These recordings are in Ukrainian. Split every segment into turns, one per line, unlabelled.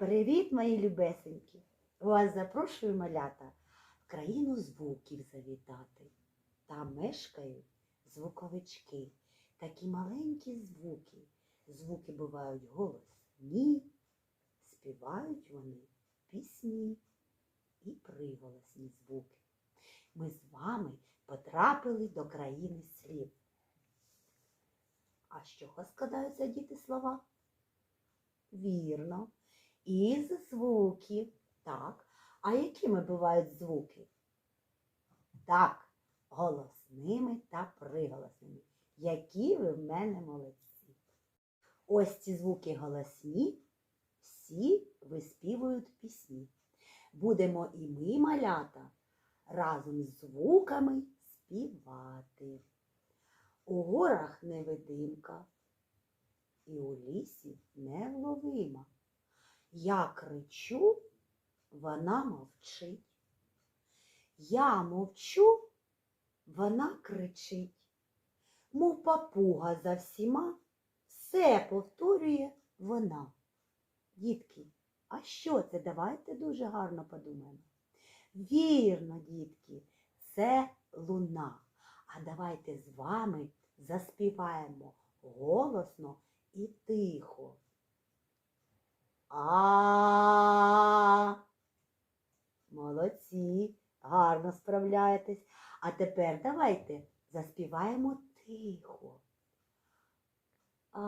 Привіт, мої любесенькі! Вас запрошую, малята, в країну звуків завітати. Там мешкають звуковички, такі маленькі звуки. Звуки бувають голосні, співають вони пісні і приголосні звуки. Ми з вами потрапили до країни слів. А з чого складаються діти слова? Вірно, із звуків. Так. А якими бувають звуки? Так, голосними та приголосними. Які ви в мене молодці. Ось ці звуки голосні, всі виспівують пісні. Будемо і ми, малята, разом з звуками співати. У горах невидимка, і у лісі невловима. Я кричу, вона мовчить. Я мовчу, вона кричить. Мов папуга за всіма, все повторює вона. Дітки, а що це? Давайте дуже гарно подумаємо. Вірно, дітки, це луна. А давайте з вами заспіваємо голосно і тихо. А. Молодці, гарно справляєтесь. А тепер давайте заспіваємо тихо. А.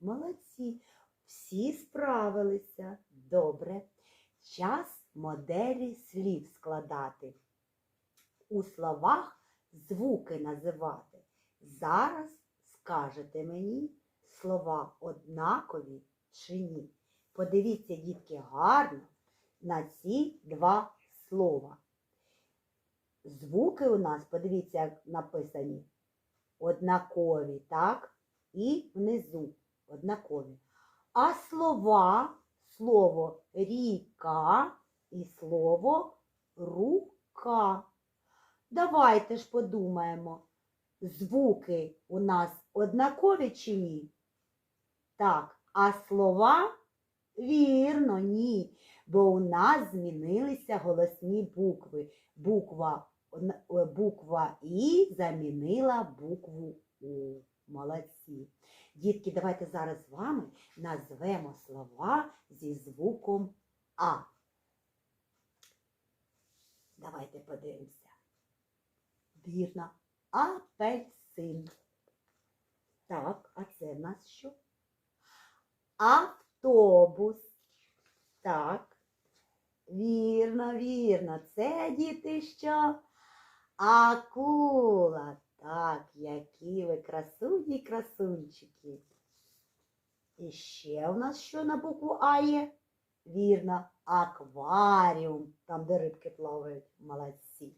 Молодці. Всі справилися. Добре. Час моделі слів складати. У словах звуки називати. Зараз скажете мені слова однакові чи ні. Подивіться, дітки, гарно на ці два слова. Звуки у нас, подивіться, як написані, однакові, так? І внизу однакові. А слова, слово ріка і слово рука. Давайте ж подумаємо, звуки у нас однакові чи ні? Так, а слова? Вірно, ні. Бо у нас змінилися голосні букви. Буква, е, буква І замінила букву У. Молодці. Дітки, давайте зараз з вами назвемо слова зі звуком А. Давайте подивимося. Вірно, апельсин. Так, а це в нас що? Автобус. Так. Вірно, вірно. Це діти що? Акула. Так, які ви красуні красунчики. І ще у нас що на букву А є? Вірно, акваріум, там, де рибки плавають. Молодці.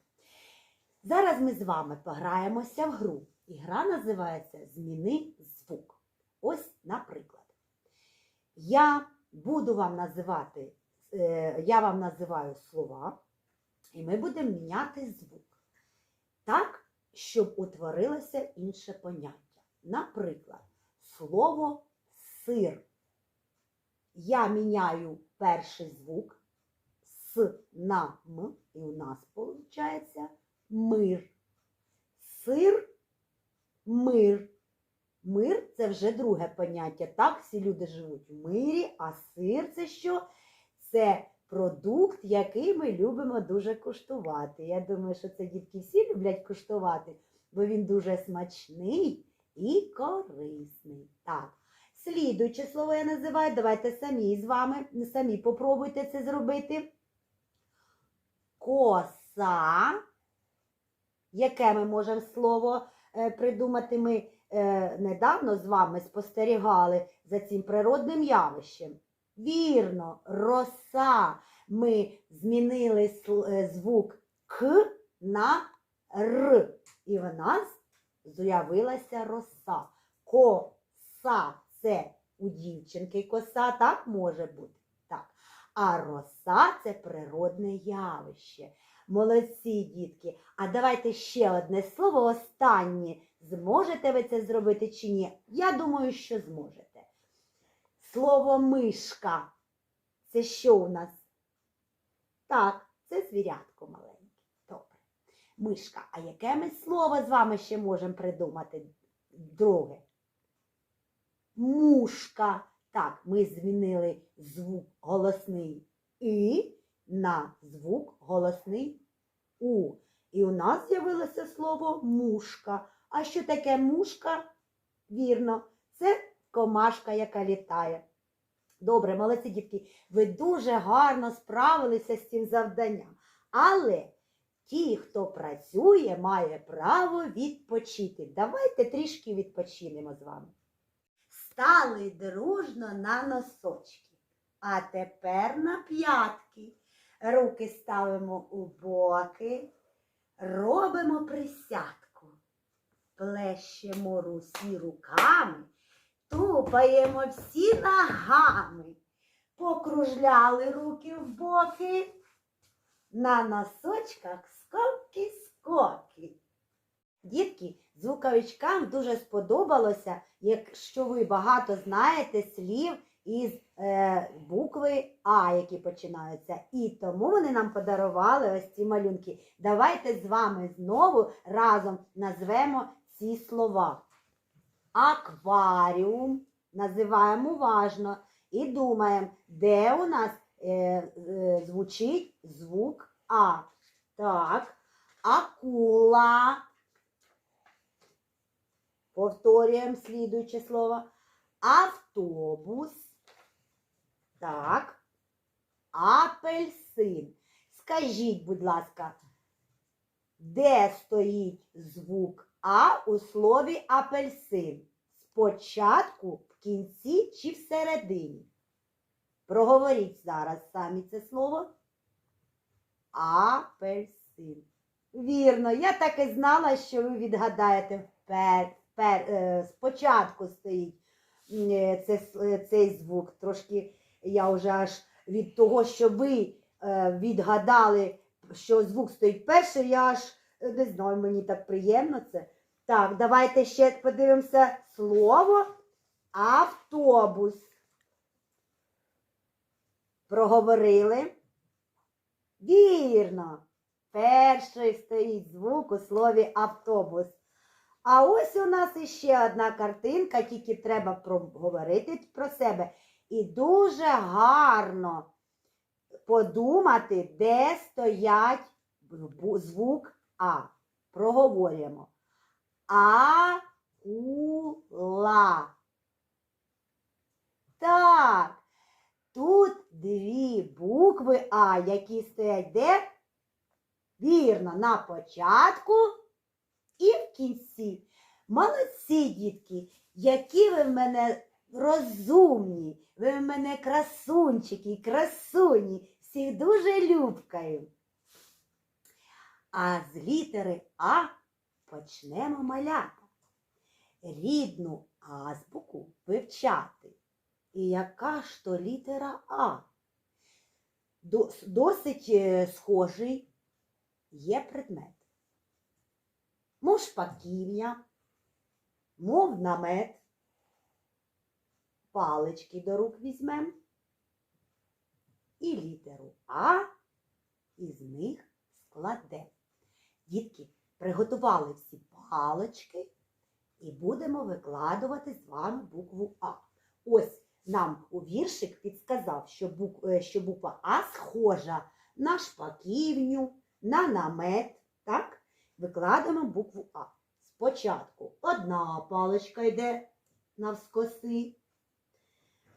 Зараз ми з вами пограємося в гру. І гра називається Зміни звук. Ось, наприклад. Я буду вам називати, е, я вам називаю слова, і ми будемо міняти звук. Так, щоб утворилося інше поняття. Наприклад, слово сир. Я міняю перший звук с на м, і у нас виходить мир. Сир, мир. Мир це вже друге поняття. Так, всі люди живуть в мирі, а сир це що? Це продукт, який ми любимо дуже куштувати. Я думаю, що це дітки всі люблять куштувати, бо він дуже смачний і корисний. Так. Слідуюче слово я називаю, давайте самі з вами, самі попробуйте це зробити. Коса. Яке ми можемо слово придумати? Ми е, недавно з вами спостерігали за цим природним явищем. Вірно, роса. Ми змінили е, звук К на Р. І в нас з'явилася роса. Коса це у дівчинки коса, так може бути. Так. А роса це природне явище. Молодці, дітки. А давайте ще одне слово, останнє. Зможете ви це зробити чи ні? Я думаю, що зможете. слово мишка. Це що у нас? Так, це звірятко маленьке. Добре. Мишка. А яке ми слово з вами ще можемо придумати? Друге. Мушка. Так, ми змінили звук голосний І на звук голосний У. І у нас з'явилося слово мушка. А що таке мушка? Вірно, це комашка, яка літає. Добре, молодці дітки, ви дуже гарно справилися з цим завданням. Але ті, хто працює, має право відпочити. Давайте трішки відпочинемо з вами. Стали дружно на носочки. А тепер на п'ятки. Руки ставимо у боки, робимо присядку. Плещемо русі руками, тупаємо всі ногами. Покружляли руки в боки. На носочках скоки-скоки. Дітки, звуковичкам дуже сподобалося, якщо ви багато знаєте слів із е, букви А, які починаються. І тому вони нам подарували ось ці малюнки. Давайте з вами знову разом назвемо ці слова. Акваріум називаємо уважно і думаємо, де у нас е, е, звучить звук А. Так, акула. Повторюємо слідуюче слово. Автобус. Так. Апельсин. Скажіть, будь ласка, де стоїть звук А у слові апельсин? Спочатку, в кінці чи всередині? Проговоріть зараз самі це слово. Апельсин. Вірно, я так і знала, що ви відгадаєте впер, впер, е, спочатку стоїть е, це, е, цей звук. Трошки я вже аж від того, що ви е, відгадали, що звук стоїть перший, я аж е, не знаю, мені так приємно це. Так, давайте ще подивимося слово автобус. Проговорили. Вірно. Перший стоїть звук у слові автобус. А ось у нас іще одна картинка, тільки треба проговорити про себе. І дуже гарно подумати, де стоять звук А. Проговорюємо. Акула. Так. Тут дві букви А, які стоять де? Вірно, на початку і в кінці. Молодці, дітки, які ви в мене розумні, ви в мене красунчики, красуні, всіх дуже любкаю. А з літери А почнемо малята. Рідну азбуку вивчати. І яка ж то літера А? Досить е, схожий є предмет. Мов шпаківня, мов намет, палички до рук візьмем і літеру А із них складе. Дітки, приготували всі палички і будемо викладувати з вами букву А. Ось нам у віршик підсказав, що, бук... е, що буква А схожа на шпаківню, на намет. Так? Викладемо букву А. Спочатку одна паличка йде навскоси.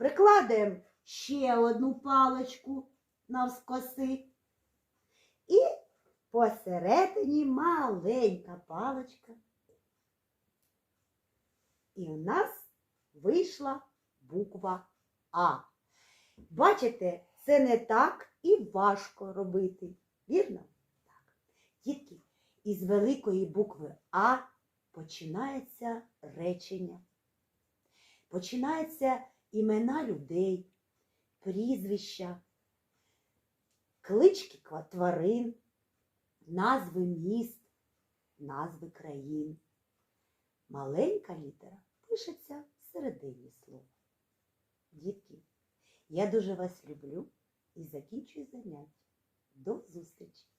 Прикладемо ще одну паличку навскоси. І посередині маленька паличка. І у нас вийшла буква А. Бачите, це не так і важко робити. Вірно? Так. Дітки, із великої букви А починається речення. Починаються імена людей, прізвища, клички тварин, назви міст, назви країн. Маленька літера пишеться всередині слова. Дітки, Я дуже вас люблю і закінчую заняття. До зустрічі!